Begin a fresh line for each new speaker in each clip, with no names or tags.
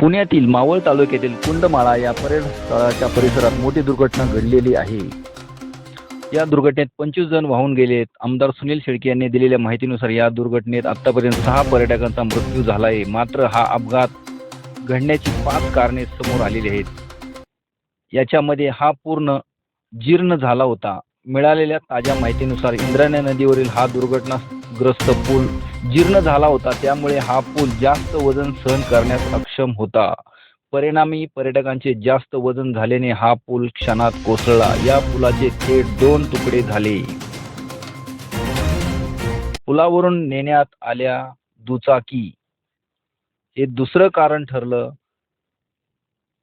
पुण्यातील मावळ तालुक्यातील कुंडमाळा या पर्यटन स्थळाच्या परिसरात मोठी दुर्घटना घडलेली आहे. या दुर्घटनेत पंचवीस जण वाहून गेलेत. आमदार सुनील शेळके यांनी दिलेल्या माहितीनुसार या दुर्घटनेत आतापर्यंत सहा पर्यटकांचा मृत्यू झाला आहे मात्र हा अपघात घडण्याची पाच कारणे समोर आलेली आहेत. याच्यामध्ये हा पूर्ण जीर्ण झाला होता. मिळालेल्या ताज्या माहितीनुसार इंद्रायणी नदीवरील हा दुर्घटना दुर्घटनाग्रस्त पूल जीर्ण झाला होता. त्यामुळे हा पूल जास्त वजन सहन करण्यास अक्षम होता. परिणामी पर्यटकांचे जास्त वजन झाल्याने हा पूल क्षणात कोसळला. या पुलाचे थेट दोन तुकडे झाले. पुलावरून नेण्यात आल्या दुचाकी. हे दुसरं कारण ठरलं.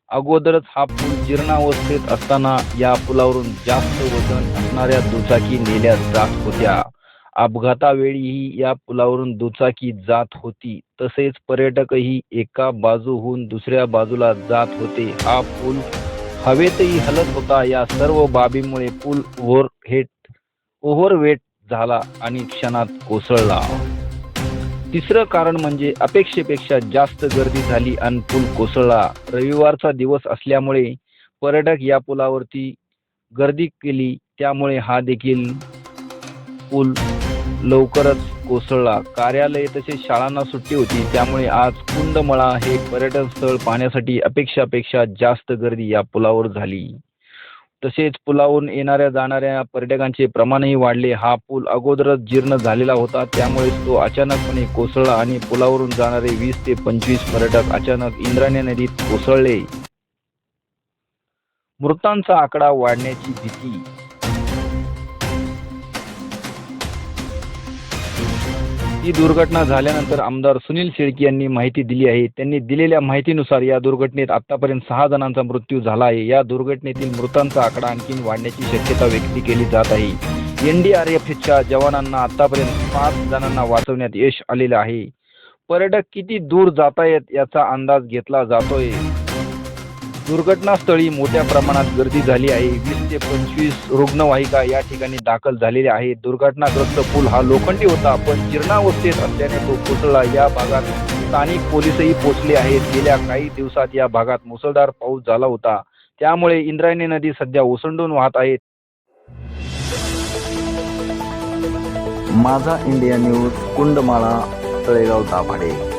अगोदरच हा पूल जीर्णावस्थेत असताना या पुलावरून जास्त वजन असणाऱ्या दुचाकी नेल्या जात होत्या. अपघातावेळीही या पुलावरून दुचाकी जात होती. तसेच पर्यटकही एका बाजूहून दुसऱ्या बाजूला जात होते. हा पूल हवेतही हलत होता. या सर्व बाबीमुळे पूल ओव्हरहेट ओव्हरवेट झाला आणि क्षणात कोसळला. तिसरं कारण म्हणजे अपेक्षेपेक्षा जास्त गर्दी झाली आणि पूल कोसळला. रविवारचा दिवस असल्यामुळे पर्यटक या पुलावरती गर्दी केली. त्यामुळे हा देखील पूल लवकरच कोसळला. कार्यालय तसेच शाळांना सुट्टी होती. त्यामुळे आज कुंडमळा हे पर्यटन स्थळ पाहण्यासाठी अपेक्षापेक्षा जास्त गर्दी या पुलावर झाली. तसेच पुलावरून येणाऱ्या जाणाऱ्या पर्यटकांचे प्रमाणही वाढले. हा पूल अगोदरच जीर्ण झालेला होता. त्यामुळे तो अचानकपणे कोसळला आणि पुलावरून जाणारे वीस ते पंचवीस पर्यटक अचानक इंद्राणी नदीत कोसळले. मृतांचा आकडा वाढण्याची भीती ही दुर्घटना झाल्यानंतर आमदार सुनील शेळके यांनी माहिती दिली आहे. त्यांनी दिलेल्या माहितीनुसार या दुर्घटनेत आतापर्यंत सहा जणांचा मृत्यू झाला आहे. या दुर्घटनेतील मृतांचा आकडा आणखी वाढण्याची शक्यता व्यक्त केली जात आहे. एनडीआरएफच्या जवानांना आतापर्यंत पाच जणांना वाचवण्यात यश आलेलं आहे. पर्यटक किती दूर जातायत याचा अंदाज घेतला जातोय. दुर्घटनास्थळी मोठ्या प्रमाणात गर्दी झाली आहे. वीस ते पंचवीस रुग्णवाहिका या ठिकाणी दाखल झालेल्या आहेत. दुर्घटनाग्रस्त पूल हा लोखंडी होता. पण जीर्णावस्थेत असल्याने तो कोसळला. या भागात स्थानिक पोलीसही पोचले आहेत. गेल्या काही दिवसात या भागात मुसळधार पाऊस झाला होता. त्यामुळे इंद्रायणी नदी सध्या ओसंडून वाहत आहे. Majha India news Kundmala Talegaon Dabhade.